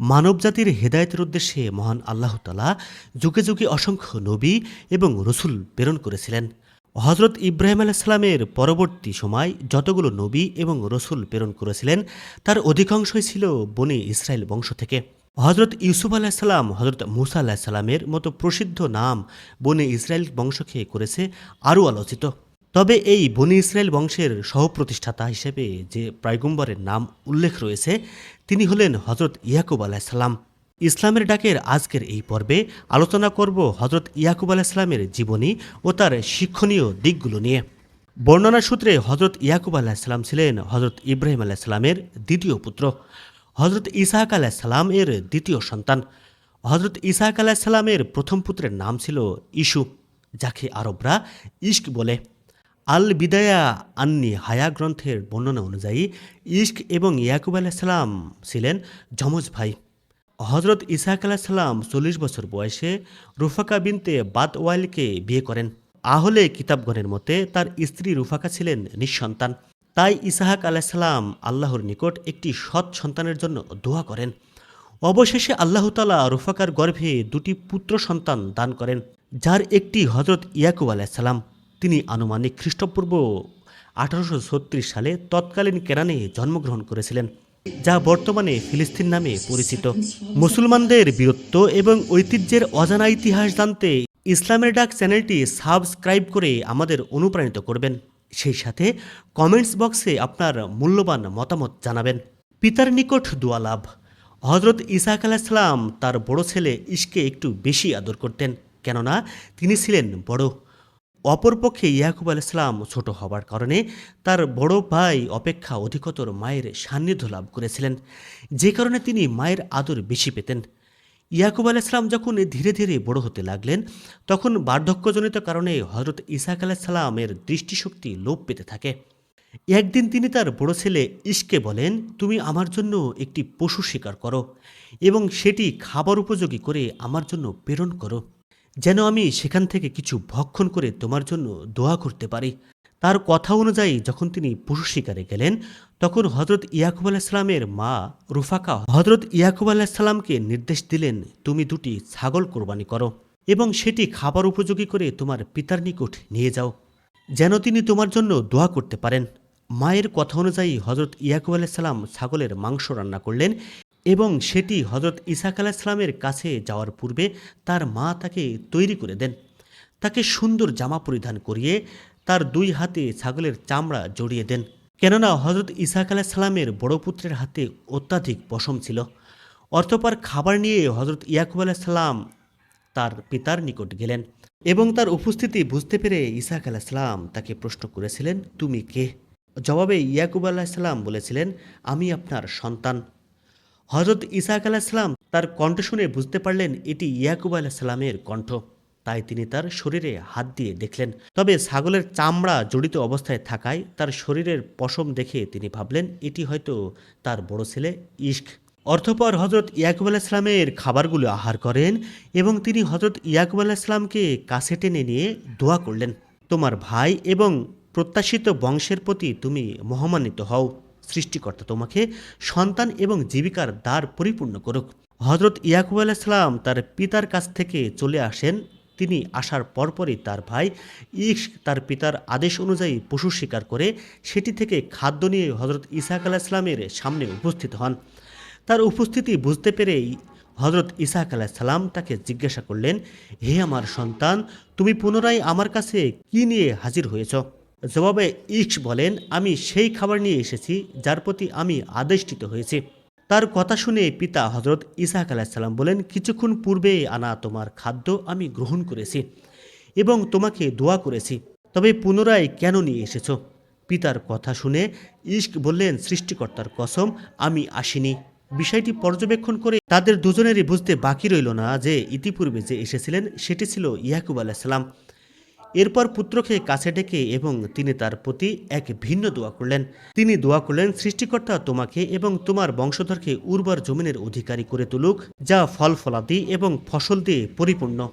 মানবজাতির হেদায়েতের উদ্দেশ্যে মহান আল্লাহ তালা যুগে যুগে অসংখ্য নবী এবং রসুল প্রেরণ করেছিলেন। হজরত ইব্রাহিম আলাইসালামের পরবর্তী সময় যতগুলো নবী এবং রসুল প্রেরণ করেছিলেন, তার অধিকাংশই ছিল বনি ইসরায়েল বংশ থেকে। হজরত ইউসুফ আলাহিসাল্লাম হজরত মুসা আলাহিসাল্লামের মতো প্রসিদ্ধ নাম বনে ইসরায়েল বংশকে করেছে আরও আলোচিত। তবে এই বনি ইসরায়েল বংশের সহপ্রতিষ্ঠাতা হিসেবে যে পয়গম্বরের নাম উল্লেখ রয়েছে, তিনি হলেন হজরত ইয়াকুব আলাহিসাল্লাম ইসলামের ডাকের আজকের এই পর্বে আলোচনা করব হজরত ইয়াকুব আলাহিসাল্লামের জীবনী ও তার শিক্ষণীয় দিকগুলো নিয়ে। বর্ণনা সূত্রে হজরত ইয়াকুব আলাহিসাল্লাম ছিলেন হজরত ইব্রাহিম আলাহিসাল্লামের দ্বিতীয় পুত্র। হজরত ইসাহাক আলাহিসাল্লাম এর দ্বিতীয় সন্তান। হজরত ইসাহাক আলাহিসাল্লামের প্রথম পুত্রের নাম ছিল ইসু যাকে আরবরা ইস্ক বলে। আল বিদায়া আন্নি হায়া গ্রন্থের বর্ণনা অনুযায়ী ইস্ক এবং ইয়াকুব আলাহিসাল্লাম ছিলেন যমজ ভাই। হজরত ইসাহাক আলাহিসাল্লাম চল্লিশ বছর বয়সে রুফাকা বিনতে বাদ ওয়াইলকে বিয়ে করেন। আহলে কিতাবগণের মতে তার স্ত্রী রুফাকা ছিলেন নিঃসন্তান। তাই ইসাহাক আলাহিসাল্লাম আল্লাহর নিকট একটি সৎ সন্তানের জন্য দোয়া করেন। অবশেষে আল্লাহ তালা রুফাকার গর্ভে দুটি পুত্র সন্তান দান করেন, যার একটি হজরত ইয়াকুব আলাহিসাল্লাম তিনি আনুমানিক খ্রিস্টপূর্ব আঠারোশো ছত্রিশ সালে তৎকালীন কেরানে জন্মগ্রহণ করেছিলেন, যা বর্তমানে ফিলিস্তিন নামে পরিচিত। মুসলমানদের বীরত্ব এবং ঐতিহ্যের অজানা ইতিহাস জানতে ইসলামের ডাক চ্যানেলটি সাবস্ক্রাইব করে আমাদের অনুপ্রাণিত করবেন। সেই সাথে কমেন্টস বক্সে আপনার মূল্যবান মতামত জানাবেন। পিতার নিকট দোয়া লাভ। হজরত ইসাক আলাহিসাল্লাম তার বড় ছেলে ইশকে একটু বেশি আদর করতেন, কেননা তিনি ছিলেন বড়। অপরপক্ষে ইয়াকুব আলাইসালাম ছোট হবার কারণে তার বড় ভাই অপেক্ষা অধিকতর মায়ের সান্নিধ্য লাভ করেছিলেন। যে কারণে তিনি মায়ের আদর বেশি পেতেন। ইয়াকুব আলাইসালাম যখন ধীরে ধীরে বড় হতে লাগলেন, তখন বার্ধক্যজনিত কারণে হজরত ইসাক আলাইসাল্লামের দৃষ্টিশক্তি লোপ পেতে থাকে। একদিন তিনি তার বড় ছেলে ইশকে বলেন, তুমি আমার জন্য একটি পশু শিকার করো এবং সেটি খাবার উপযোগী করে আমার জন্য প্রেরণ করো। যেন আমি সেখান থেকে কিছু ভক্ষণ করে তোমার জন্য দোয়া করতে পারি। তার কথা অনুযায়ী যখন তিনি পশু শিকারে গেলেন, তখন হজরত ইয়াকুব আলাহিসাল্লামের মা রুফাকা হজরত ইয়াকুব আলাহিসাল্লামকে নির্দেশ দিলেন, তুমি দুটি ছাগল কোরবানি করো এবং সেটি খাবার উপযোগী করে তোমার পিতার নিকট নিয়ে যাও, যেন তিনি তোমার জন্য দোয়া করতে পারেন। মায়ের কথা অনুযায়ী হজরত ইয়াকুব আলাইসাল্লাম ছাগলের মাংস রান্না করলেন এবং সেটি হজরত ইসাক আলাহিসাল্লামের কাছে যাওয়ার পূর্বে তার মা তাকে তৈরি করে দেন। তাকে সুন্দর জামা পরিধান করিয়ে তার দুই হাতে ছাগলের চামড়া জড়িয়ে দেন। কেননা হজরত ইসাক আলাহিসাল্লামের বড় পুত্রের হাতে অত্যাধিক পশম ছিল। অর্থপর খাবার নিয়ে হজরত ইয়াকুব আলাহিসাল্লাম তার পিতার নিকট গেলেন এবং তার উপস্থিতি বুঝতে পেরে ইসাক আলাহিসাল্লাম তাকে প্রশ্ন করেছিলেন, তুমি কে? জবাবে ইয়াকুব আলাহিসাল্লাম বলেছিলেন, আমি আপনার সন্তান। হজরত ইসাক আলাহিসাল্লাম তার কণ্ঠ শুনে বুঝতে পারলেন এটি ইয়াকুব আলাহিসাল্লামের কণ্ঠ। তাই তিনি তার শরীরে হাত দিয়ে দেখলেন। তবে ছাগলের চামড়া জড়িত অবস্থায় থাকায় তার শরীরের পশম দেখে তিনি ভাবলেন, এটি হয়তো তার বড় ছেলে ইস্ক অর্থপর হজরত ইয়াকুব আলাহিসাল্লামের খাবারগুলো আহার করেন এবং তিনি হজরত ইয়াকুব আলাহিসাল্লামকে কাছে টেনে নিয়ে দোয়া করলেন, তোমার ভাই এবং প্রত্যাশিত বংশের প্রতি তুমি মহামান্বিত হও। সৃষ্টিকর্তা তোমাকে সন্তান এবং জীবিকার দ্বার পরিপূর্ণ করুক। হজরত ইয়াকুব আলাইসালাম তার পিতার কাছ থেকে চলে আসেন। তিনি আসার পরপরই তার ভাই ইস তার পিতার আদেশ অনুযায়ী পশু শিকার করে সেটি থেকে খাদ্য নিয়ে হজরত ইসাক আলাহিসাল্লামের সামনে উপস্থিত হন। তার উপস্থিতি বুঝতে পেরেই হজরত ইসাক আলাহিসাল্লাম তাকে জিজ্ঞাসা করলেন, হে আমার সন্তান, তুমি পুনরায় আমার কাছে কি নিয়ে হাজির হয়েছ? জবাবে ইক্স বলেন, আমি সেই খাবার নিয়ে এসেছি যার প্রতি আমি আদেষ্টিত হয়েছি। তার কথা শুনে পিতা হজরত ইসাহাক আলাহিসাল্লাম বলেন, কিছুক্ষণ পূর্বে আনা তোমার খাদ্য আমি গ্রহণ করেছি এবং তোমাকে দোয়া করেছি, তবে পুনরায় কেন নিয়ে এসেছ? পিতার কথা শুনে ইস্ক বললেন, সৃষ্টিকর্তার কসম, আমি আসিনি। বিষয়টি পর্যবেক্ষণ করে তাদের দুজনেরই বুঝতে বাকি রইল না যে ইতিপূর্বে যে এসেছিলেন, সেটি ছিল ইয়াকুব আলাহিসাল্লাম এরপর পুত্রকে কাছে ডেকে এবং তিনি তার প্রতি এক ভিন্ন দোয়া করলেন। তিনি দোয়া করলেন, সৃষ্টিকর্তা তোমাকে এবং তোমার বংশধরকে উর্বর জমিনের অধিকারী করে তুলুক, যা ফল ফলাদি এবং ফসল দিয়ে পরিপূর্ণ।